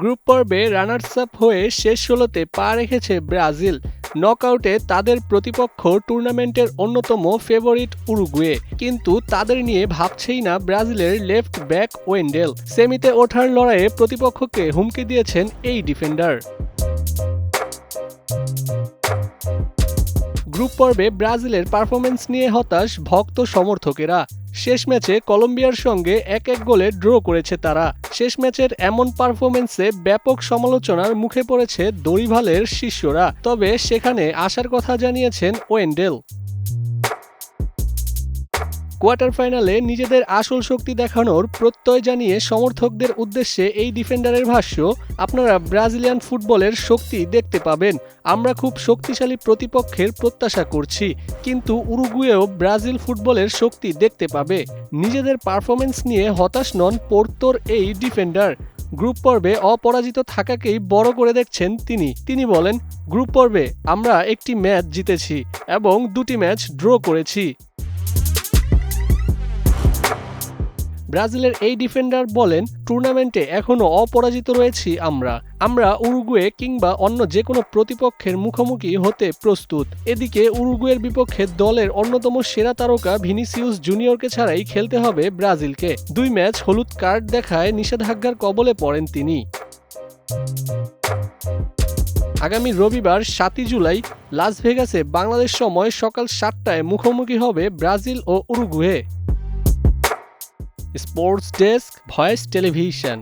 Group পর্বে runners up হয়ে শেষ ষোলোতে পা রেখেছে ব্রাজিল। নকআউটে তাদের প্রতিপক্ষ টুর্নামেন্টের অন্যতম ফেভারিট উরুগুয়ে। কিন্তু তাদের নিয়ে ভাবছেই না ব্রাজিলের লেফট ব্যাক ওয়েন্ডেল। সেমিতে ওঠার লড়াইয়ে প্রতিপক্ষকে হুমকি দিয়েছেন এই ডিফেন্ডার। গ্রুপ পর্বে ব্রাজিলের পারফরমেন্স নিয়ে হতাশ ভক্ত সমর্থকেরা। শেষ ম্যাচে কলম্বিয়ার সঙ্গে এক এক গোলে ড্র করেছে তারা। শেষ ম্যাচের এমন পারফরমেন্সে ব্যাপক সমালোচনার মুখে পড়েছে দড়িভালের শিষ্যরা। তবে সেখানে আসার কথা জানিয়েছেন ওয়েন্ডেল। কোয়ার্টার ফাইনালে নিজেদের আসল শক্তি দেখানোর প্রত্যয় জানিয়ে সমর্থকদের উদ্দেশ্যে এই ডিফেন্ডারের ভাষ্য, আপনারা ব্রাজিলিয়ান ফুটবলের শক্তি দেখতে পাবেন। আমরা খুব শক্তিশালী প্রতিপক্ষের প্রত্যাশা করছি, কিন্তু উরুগুয়েও ব্রাজিল ফুটবলের শক্তি দেখতে পাবে। নিজেদের পারফরমেন্স নিয়ে হতাশ নন পোর্তোর এই ডিফেন্ডার। গ্রুপ পর্বে অপরাজিত থাকাকেই বড় করে দেখছেন তিনি। তিনি বলেন, গ্রুপ পর্বে আমরা একটি ম্যাচ জিতেছি এবং দুটি ম্যাচ ড্র করেছি। ব্রাজিলের এই ডিফেন্ডার বলেন, টুর্নামেন্টে এখনও অপরাজিত রয়েছি আমরা। আমরা উরুগুয়ে কিংবা অন্য যে কোনো প্রতিপক্ষের মুখোমুখি হতে প্রস্তুত। এদিকে উরুগুয়ের বিপক্ষে দলের অন্যতম সেরা তারকা ভিনিসিউস জুনিয়রকে ছাড়াই খেলতে হবে ব্রাজিলকে। দুই ম্যাচ হলুদ কার্ড দেখায় নিষেধাজ্ঞার কবলে পড়েন তিনি। আগামী রবিবার সাতই জুলাই, লাস ভেগাসে বাংলাদেশ সময় সকাল সাতটায় মুখোমুখি হবে ব্রাজিল ও Uruguay. Sports desk Voice Television.